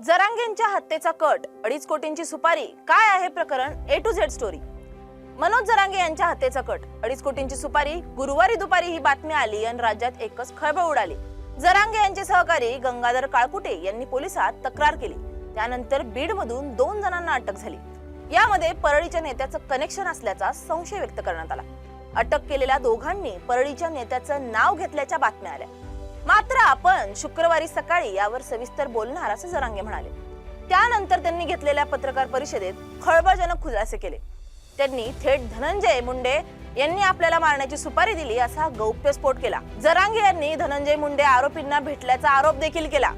जरांगेंच्या हत्येचा कट अडीच कोटींची सुपारी काय आहे प्रकरण? A to Z story Manoj Jarange यांच्या हत्येचा कट अडीच कोटींची सुपारी गुरुवारी दुपारी ही बातमी आली आणि राज्यात एकच खळबळ उडाली. जरांगे यांचे सहकारी गंगाधर काळकुटे यांनी पोलिसात तक्रार केली. त्यानंतर बीड मधून दोन जणांना अटक झाली. यामध्ये परळीच्या नेत्याचं कनेक्शन असल्याचा संशय व्यक्त करण्यात आला. अटक केलेल्या दोघांनी परळीच्या नेत्याचं नाव घेतल्याच्या बातम्या आल्या. मात्र आपण शुक्रवारी सकाळी यावर सविस्तर बोलणार असं जरांगे म्हणाले. त्यानंतर त्यांनी घेतलेल्या पत्रकार परिषदेत खळबळजनक खुलासे केले. त्यांनी थेट धनंजय मुंडे यांनी आपल्याला मारण्याची सुपारी दिली असा गौप्यस्फोट केला. जरांगे यांनी धनंजय मुंडे आरोपींना भेटल्याचा आरोप देखील केला.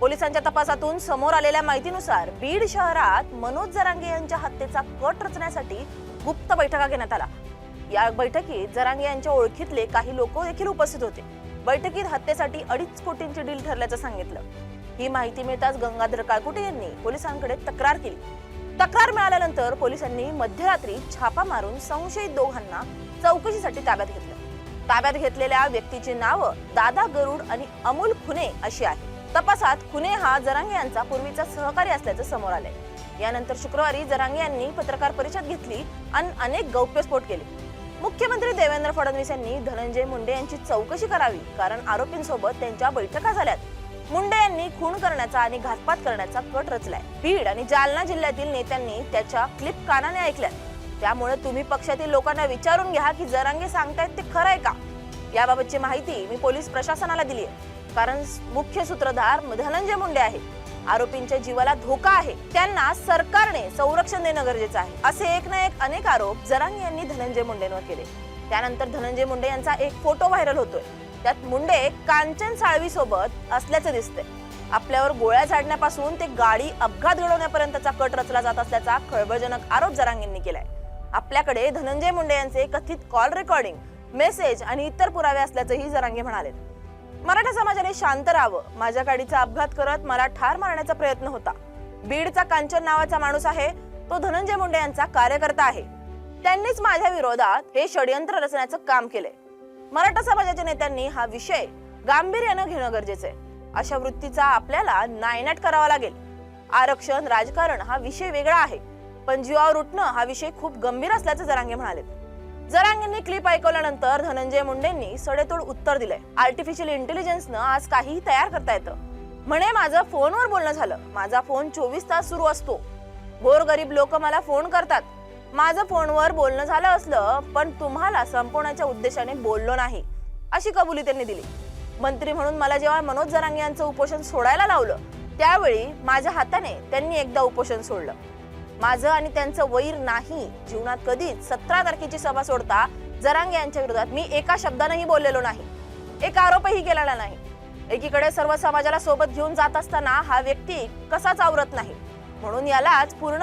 पोलिसांच्या तपासातून समोर आलेल्या माहितीनुसार बीड शहरात मनोज जरांगे यांच्या हत्येचा कट रचण्यासाठी गुप्त बैठका घेण्यात आला या बैठकीत जरांगे यांच्या ओळखीतले काही लोक देखील उपस्थित होते. बैठकीत हत्येसाठी अडीच कोटींची डील ठरल्याचं सांगितलं. ही माहिती मिळताच गंगाधर काळकुटे यांनी पोलिसांकडे तक्रार केली. तक्रार मिळाल्यानंतर पोलिसांनी मध्यरात्री छापा मारून संशयित दोघांना चौकशीसाठी ताब्यात घेतलं. ताब्यात घेतलेल्या व्यक्तीची नावं दादा गरुड आणि अमोल खुने अशी आहे तपासात खुने हा जरांगे यांचा पूर्वीचा सहकारी असल्याचं समोर आलंय. यानंतर शुक्रवारी जरांगे यांनी पत्रकार परिषद घेतली आणि अनेक गौप्यस्फोट केले. मुख्यमंत्री देवेंद्र फडणवीस यांनी धनंजय मुंडे यांची चौकशी करावी कारण आरोपींसोबत त्यांच्या बैठका झाल्यात. मुंडे यांनी खून करण्याचा आणि घातपात करण्याचा कट रचलाय. बीड आणि जालना जिल्ह्यातील नेत्यांनी त्याच्या क्लिप कानाने ऐकल्यात. त्यामुळे तुम्ही पक्षातील लोकांना विचारून घ्या की जरांगे सांगतायत ते खरं आहे का? याबाबतची माहिती मी पोलीस प्रशासनाला दिली आहे कारण मुख्य सूत्रधार धनंजय मुंडे आहेत. आरोपींच्या जीवाला धोका आहे. त्यांना सरकारने संरक्षण देणं गरजेचं आहे. असे एक ना एक अनेक आरोप जरांगे यांनी धनंजय मुंडेंवर केले. त्यानंतर धनंजय मुंडे यांचा एक फोटो व्हायरल होतोय. त्यात मुंडे कांचन साळवी सोबत असल्याचं दिसतंय. आपल्यावर गोळ्या झाडण्यापासून ते गाडी अपघात घडवण्यापर्यंतचा कट रचला जात असल्याचा खळबळजनक आरोप जरांगेंनी केलाय. आपल्याकडे धनंजय मुंडे यांचे कथित कॉल रेकॉर्डिंग मेसेज आणि इतर पुरावे असल्याचंही जरांगे म्हणाले मराठा समाजाने शांत राहावं. माझ्या गाडीचा अपघात करत मला ठार मारण्याचा प्रयत्न होता. बीडचा कांचन नावाचा माणूस आहे तो धनंजय मुंडे यांचा कार्यकर्ता आहे. त्यांनीच माझ्या विरोधात हे षडयंत्र रचण्याचं काम केलंय. मराठा समाजाच्या नेत्यांनी हा विषय गांभीर्यानं घेणं गरजेचं आहे. अशा वृत्तीचा आपल्याला नायनाट करावा लागेल. आरक्षण राजकारण हा विषय वेगळा आहे. पण जीवावर उठणं हा विषय खूप गंभीर असल्याचं जरांगे म्हणाले जरांगेंनी क्लिप ऐकवल्यानंतर धनंजय मुंडेंनी सडेतोड उत्तर दिले आर्टिफिशियल इंटेलिजन्सनं आज काही तयार करता येतं. म्हणे माझं फोनवर बोलणं झालं. माझा फोन चोवीस तास सुरू असतो. गोरगरीब लोक मला फोन करतात. माझं फोनवर बोलणं झालं असलं पण तुम्हाला संपवण्याच्या उद्देशाने बोललो नाही अशी कबुली त्यांनी दिली. मंत्री म्हणून मला जेव्हा मनोज जरांगे यांचं उपोषण सोडायला लावलं त्यावेळी माझ्या हाताने त्यांनी एकदा उपोषण सोडलं. माझं आणि त्यांचं वैर नाही. जीवनात कधीच सतरा तारखेची सभा सोडता जरांगे यांच्या विरोधात मी एका शब्दानेही बोललेलो नाही. एक आरोपही केलेला नाही. एकीकडे सर्व समाजाला सोबत घेऊन जात असताना हा व्यक्ती कसाच आवरत नाही? म्हणून यालाच पूर्ण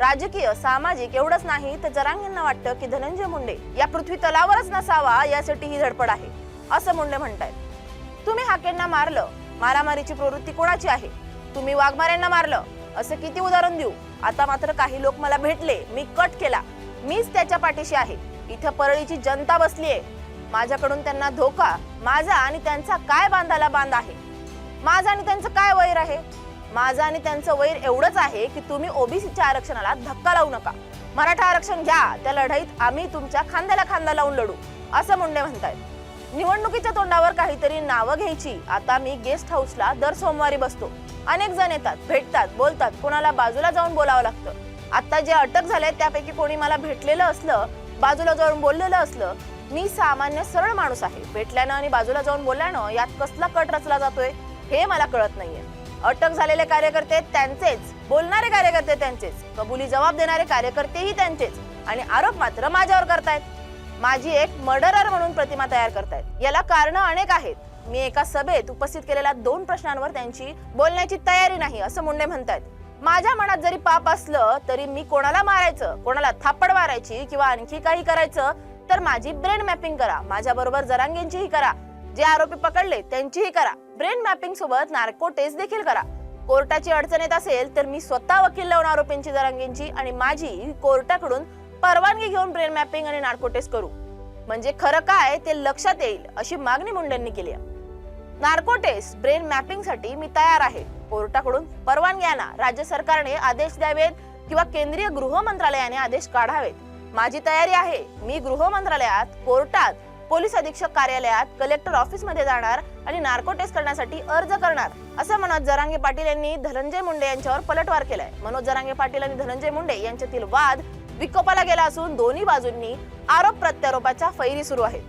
राजकीय सामाजिक एवढंच नाही तर जरांगेंना वाटतं की धनंजय मुंडे या पृथ्वी तलावरच नसावा यासाठी ही धडपड आहे असं मुंडे म्हणतायत. तुम्ही हाकेंना मारलं मारामारीची प्रवृत्ती कोणाची आहे? तुम्ही वाघमाऱ्यांना मारलं असं किती उदाहरण देऊ? आता मात्र काही लोक मला भेटले. मी कट केला. मीच त्याच्या पाठीशी आहे. इथं परळीची जनता बसलीये माझ्याकडून त्यांना धोका माझा आणि त्यांचा काय बांधाला बांध आहे? माझा आणि त्यांचं काय वैर आहे? माझं आणि त्यांचं वैर एवढंच आहे की तुम्ही ओबीसीच्या आरक्षणाला धक्का लावू नका. मराठा आरक्षण घ्या. त्या लढाईत आम्ही तुमच्या खांद्याला खांदा लावून लढू असं मुंडे म्हणतायत. निवडणुकीच्या तोंडावर काहीतरी नावं घ्यायची. आता मी गेस्ट हाऊसला दर सोमवारी बसतो. अनेक जण येतात भेटतात बोलतात. कोणाला बाजूला जाऊन बोलावं लागतं. आता जे अटक झाले त्यापैकी कोणी मला भेटलेलं असलं बाजूला जाऊन बोललेलं असलं मी सामान्य सरळ माणूस आहे. भेटल्यानं आणि बाजूला जाऊन बोलल्यानं यात कसला कट रचला जातोय हे मला कळत नाहीये. अटक झालेले कार्यकर्ते त्यांचेच बोलणारे कार्यकर्ते त्यांचेच कबुली जबाब देणारे कार्यकर्तेही त्यांचेच आणि आरोप मात्र माझ्यावर करतायत. माझी एक मर्डरर म्हणून प्रतिमा तयार करतायत. याला कारण अनेक आहेत. मी एका सभेत उपस्थित केलेल्या दोन प्रश्नांवर त्यांची बोलण्याची तयारी नाही असं मुंडे म्हणतायत. माझ्या मनात जरी पाप असलं तरी मी कोणाला मारायचं कोणाला थापड मारायची किंवा आणखी काही करायचं तर माझी ब्रेन मॅपिंग करा. माझ्या बरोबर जरांगेंचीही करा. जे आरोपी पकडले त्यांचीही करा. ब्रेन मॅपिंग सोबत नार्को टेस्ट देखील करा. कोर्टाची अडचण येत असेल तर मी स्वतः वकील लावून आरोपींची जरांगेंची आणि माझी कोर्टाकडून परवानगी घेऊन ब्रेन मॅपिंग आणि नार्को टेस्ट करू. म्हणजे खरं काय ते लक्षात येईल अशी मागणी मुंडेंनी केली आहे. नार्को टेस्ट ब्रेन मॅपिंगसाठी मी तयार आहे. कोर्टाकडून परवानगी आणा राज्य सरकारने आदेश द्यावेत किंवा केंद्रीय गृह मंत्रालयाने आदेश काढावेत. माझी तयारी आहे मी गृह मंत्रालयात कोर्टात पोलीस अधीक्षक कार्यालयात कलेक्टर ऑफिसमध्ये जाणार आणि नार्को टेस्ट करण्यासाठी अर्ज करणार असं मनोज जरांगे पाटील यांनी धनंजय मुंडे यांच्यावर पलटवार केलाय. मनोज जरांगे पाटील आणि धनंजय मुंडे यांच्यातील वाद विकोपाला गेला असून दोन्ही बाजूंनी आरोप प्रत्यारोपाच्या फैरी सुरू आहेत.